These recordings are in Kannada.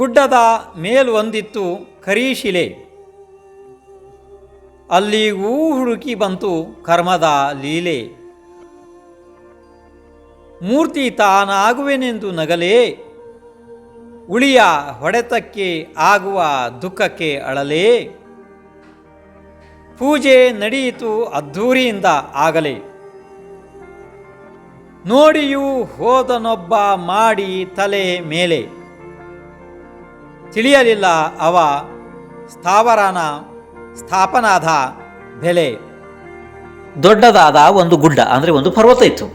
ಗುಡ್ಡದ ಮೇಲೊಂದಿತ್ತು ಕರೀಶಿಲೆ. ಅಲ್ಲಿಗೂ ಹುಡುಕಿ ಬಂತು ಕರ್ಮದ ಲೀಲೆ. ಮೂರ್ತಿ ತಾನಾಗುವೆನೆಂದು ನಗಲೇ. ಉಳಿಯ ಹೊಡೆತಕ್ಕೆ ಆಗುವ ದುಃಖಕ್ಕೆ ಅಳಲೇ. ಪೂಜೆ ನಡೆಯಿತು ಅದ್ಧೂರಿಯಿಂದ ಆಗಲೇ. ನೋಡಿಯೂ ಹೋದನೊಬ್ಬ ಮಾಡಿ ತಲೆ ಮೇಲೆ. ತಿಳಿಯಲಿಲ್ಲ ಅವ ಸ್ಥಾವರನ ಸ್ಥಾಪನಾದ ಬೆಲೆ. ದೊಡ್ಡದಾದ ಒಂದು ಗುಡ್ಡ, ಅಂದರೆ ಒಂದು ಪರ್ವತ ಇತ್ತು.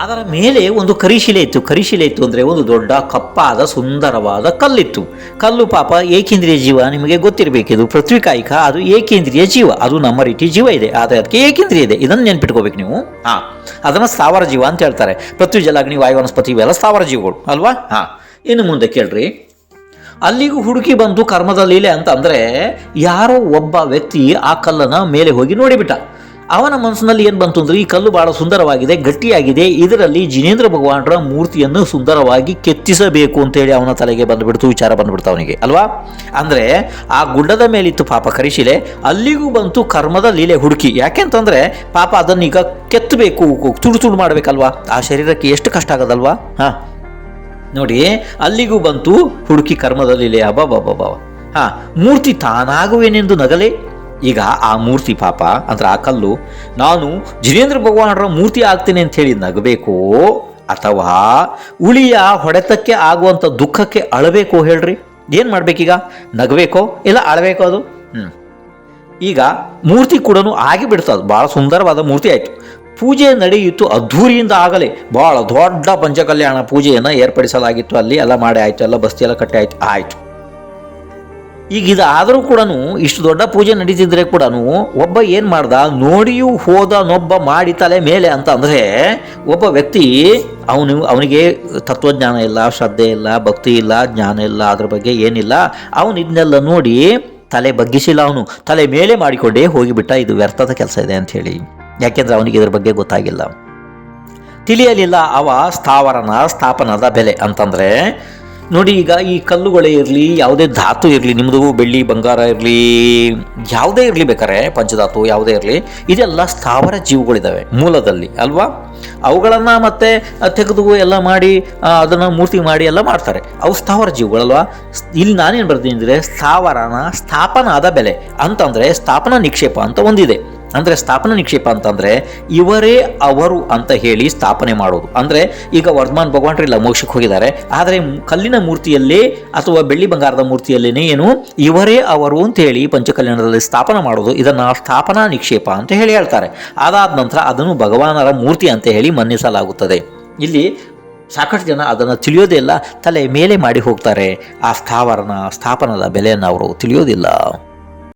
ಅದರ ಮೇಲೆ ಒಂದು ಕರಿಶಿಲೆ ಇತ್ತು. ಕರಿಶಿಲೆ ಇತ್ತು ಅಂದರೆ ಒಂದು ದೊಡ್ಡ, ಕಪ್ಪಾದ, ಸುಂದರವಾದ ಕಲ್ಲಿತ್ತು. ಕಲ್ಲು ಪಾಪ ಏಕೇಂದ್ರಿಯ ಜೀವ, ನಿಮಗೆ ಗೊತ್ತಿರಬೇಕಿದು ಪೃಥ್ವಿಕಾಯಿಕ, ಅದು ಏಕೇಂದ್ರಿಯ ಜೀವ, ಅದು ನಮ್ಮ ರೀತಿ ಜೀವ ಇದೆ. ಆದರೆ ಅದಕ್ಕೆ ಏಕೇಂದ್ರಿಯ ಇದೆ. ಇದನ್ನು ನೆನ್ಪಿಟ್ಕೋಬೇಕು ನೀವು. ಹಾಂ, ಅದನ್ನು ಸ್ಥಾವರ ಜೀವ ಅಂತ ಹೇಳ್ತಾರೆ. ಪೃಥ್ವಿ, ಜಲಾಗ್ನಿ, ವಾಯು, ವನಸ್ಪತಿ ಇವೆಲ್ಲ ಸ್ಥಾವರ ಜೀವಗಳು, ಅಲ್ವಾ? ಹಾಂ, ಇನ್ನು ಮುಂದೆ ಕೇಳ್ರಿ. ಅಲ್ಲಿಗೂ ಹುಡುಕಿ ಬಂದು ಕರ್ಮದ ಲೀಲೆ ಅಂತ ಅಂದರೆ ಯಾರೋ ಒಬ್ಬ ವ್ಯಕ್ತಿ ಆ ಕಲ್ಲನ್ನು ಮೇಲೆ ಹೋಗಿ ನೋಡಿಬಿಟ್ಟ. ಅವನ ಮನಸ್ಸಿನಲ್ಲಿ ಏನು ಬಂತು ಅಂದರೆ ಈ ಕಲ್ಲು ಬಹಳ ಸುಂದರವಾಗಿದೆ, ಗಟ್ಟಿಯಾಗಿದೆ, ಇದರಲ್ಲಿ ಜಿನೇಂದ್ರ ಭಗವಾನರ ಮೂರ್ತಿಯನ್ನು ಸುಂದರವಾಗಿ ಕೆತ್ತಿಸಬೇಕು ಅಂತೇಳಿ ಅವನ ತಲೆಗೆ ಬಂದುಬಿಡ್ತು, ವಿಚಾರ ಬಂದುಬಿಡ್ತು ಅವನಿಗೆ, ಅಲ್ವಾ? ಅಂದರೆ ಆ ಗುಡ್ಡದ ಮೇಲಿತ್ತು ಪಾಪ ಕರಿಶಿಲೆ, ಅಲ್ಲಿಗೂ ಬಂತು ಕರ್ಮದ ಲೀಲೆ ಹುಡುಕಿ. ಯಾಕೆಂತಂದರೆ ಪಾಪ ಅದನ್ನೀಗ ಕೆತ್ತಬೇಕು, ತುಡು ತುಡು ಮಾಡಬೇಕಲ್ವಾ? ಆ ಶರೀರಕ್ಕೆ ಎಷ್ಟು ಕಷ್ಟ ಆಗೋದಲ್ವಾ? ಹಾಂ. ನೋಡಿ, ಅಲ್ಲಿಗೂ ಬಂತು ಹುಡುಕಿ ಕರ್ಮದಲ್ಲಿ ಅಬ್ಬಬ್ಬಬ್ಬ ಹಾ, ಮೂರ್ತಿ ತಾನಾಗುವೇನೆಂದು ನಗಲೆ. ಈಗ ಆ ಮೂರ್ತಿ ಪಾಪ, ಅಂದ್ರೆ ಆ ಕಲ್ಲು, ನಾನು ಜಿನೇಂದ್ರ ಭಗವಾನರ ಮೂರ್ತಿ ಆಗ್ತೇನೆ ಅಂತ ಹೇಳಿ ನಗಬೇಕೋ, ಅಥವಾ ಉಳಿಯ ಹೊಡೆತಕ್ಕೆ ಆಗುವಂಥ ದುಃಖಕ್ಕೆ ಅಳಬೇಕೋ ಹೇಳ್ರಿ. ಏನು ಮಾಡ್ಬೇಕೀಗ? ನಗಬೇಕೋ, ಇಲ್ಲ ಅಳಬೇಕೋ ಅದು? ಹ್ಞೂ ಈಗ ಮೂರ್ತಿ ಕೂಡ ಆಗಿ ಬಿಡ್ತದೆ ಭಾಳ ಸುಂದರವಾದ ಮೂರ್ತಿ ಆಯಿತು. ಪೂಜೆ ನಡೆಯಿತು, ಅದ್ಧೂರಿಯಿಂದ ಆಗಲೇ. ಭಾಳ ದೊಡ್ಡ ಪಂಚಕಲ್ಯಾಣ ಪೂಜೆಯನ್ನು ಏರ್ಪಡಿಸಲಾಗಿತ್ತು. ಅಲ್ಲಿ ಎಲ್ಲ ಮಾಡಿ ಆಯಿತು, ಎಲ್ಲ ಬಸ್ತಿ ಎಲ್ಲ ಕಟ್ಟಿ ಆಯಿತು ಆಯಿತು. ಈಗ ಇದಾದರೂ ಕೂಡ ಇಷ್ಟು ದೊಡ್ಡ ಪೂಜೆ ನಡೀತಿದ್ರೆ ಕೂಡ ಒಬ್ಬ ಏನು ಮಾಡ್ದ? ನೋಡಿಯೂ ಹೋದನೊಬ್ಬ ಮಾಡಿ ತಲೆ ಮೇಲೆ ಅಂತ ಅಂದರೆ ಒಬ್ಬ ವ್ಯಕ್ತಿ ಅವನು, ಅವನಿಗೆ ತತ್ವಜ್ಞಾನ ಇಲ್ಲ, ಶ್ರದ್ಧೆ ಇಲ್ಲ, ಭಕ್ತಿ ಇಲ್ಲ, ಜ್ಞಾನ ಇಲ್ಲ, ಅದ್ರ ಬಗ್ಗೆ ಏನಿಲ್ಲ. ಅವನು ಇದನ್ನೆಲ್ಲ ನೋಡಿ ತಲೆ ಬಗ್ಗಿಸಿಲ್ಲ ಅವನು. ತಲೆ ಮೇಲೆ ಮಾಡಿಕೊಂಡೇ ಹೋಗಿಬಿಟ್ಟ. ಇದು ವ್ಯರ್ಥದ ಕೆಲಸ ಇದೆ ಅಂತ ಹೇಳಿ. ಯಾಕೆಂದ್ರೆ ಅವನಿಗೆ ಇದ್ರ ಬಗ್ಗೆ ಗೊತ್ತಾಗಿಲ್ಲ. ತಿಳಿಯಲಿಲ್ಲ ಅವ ಸ್ಥಾವರನ, ಸ್ಥಾಪನದ ಬೆಲೆ ಅಂತಂದರೆ, ನೋಡಿ ಈಗ ಈ ಕಲ್ಲುಗಳೇ ಇರಲಿ, ಯಾವುದೇ ಧಾತು ಇರಲಿ ನಿಮ್ಮದು ಬೆಳ್ಳಿ, ಬಂಗಾರ ಇರಲಿ, ಯಾವುದೇ ಇರಲಿ ಬೇಕಾರೆ, ಪಂಚಧಾತು ಯಾವುದೇ ಇರಲಿ, ಇದೆಲ್ಲ ಸ್ಥಾವರ ಜೀವಗಳಿದ್ದಾವೆ ಮೂಲದಲ್ಲಿ, ಅಲ್ವಾ? ಅವುಗಳನ್ನು ಮತ್ತೆ ತೆಗೆದು ಎಲ್ಲ ಮಾಡಿ ಅದನ್ನು ಮೂರ್ತಿ ಮಾಡಿ ಎಲ್ಲ ಮಾಡ್ತಾರೆ. ಅವು ಸ್ಥಾವರ ಜೀವಗಳಲ್ವಾ ಇಲ್ಲಿ ನಾನೇನು ಬರ್ತೀನಿ ಅಂದರೆ, ಸ್ಥಾವರನ ಸ್ಥಾಪನಾದ ಬೆಲೆ ಅಂತಂದರೆ, ಸ್ಥಾಪನಾ ನಿಕ್ಷೇಪ ಅಂತ ಒಂದಿದೆ. ಅಂದರೆ ಸ್ಥಾಪನಾ ನಿಕ್ಷೇಪ ಅಂತಂದರೆ ಇವರೇ ಅವರು ಅಂತ ಹೇಳಿ ಸ್ಥಾಪನೆ ಮಾಡೋದು. ಅಂದರೆ ಈಗ ವರ್ಧಮಾನ್ ರೀ ಮೋಕ್ಷಕ್ಕೆ ಹೋಗಿದ್ದಾರೆ. ಆದರೆ ಕಲ್ಲಿನ ಮೂರ್ತಿಯಲ್ಲಿ ಅಥವಾ ಬೆಳ್ಳಿ ಬಂಗಾರದ ಮೂರ್ತಿಯಲ್ಲಿನೇ ಏನು? ಇವರೇ ಅವರು ಅಂತ ಹೇಳಿ ಪಂಚಕಲ್ಯಾಣದಲ್ಲಿ ಸ್ಥಾಪನೆ ಮಾಡೋದು. ಇದನ್ನು ಸ್ಥಾಪನಾ ನಿಕ್ಷೇಪ ಅಂತ ಹೇಳಿ ಹೇಳ್ತಾರೆ. ಅದಾದ ನಂತರ ಅದನ್ನು ಭಗವಾನರ ಮೂರ್ತಿ ಅಂತ ಹೇಳಿ ಮನ್ನಿಸಲಾಗುತ್ತದೆ. ಇಲ್ಲಿ ಸಾಕಷ್ಟು ಜನ ಅದನ್ನು ತಿಳಿಯೋದೇ ಇಲ್ಲ. ತಲೆ ಮೇಲೆ ಮಾಡಿ ಹೋಗ್ತಾರೆ. ಆ ಸ್ಥಾವರನ, ಸ್ಥಾಪನದ ಬೆಲೆಯನ್ನು ಅವರು ತಿಳಿಯೋದಿಲ್ಲ.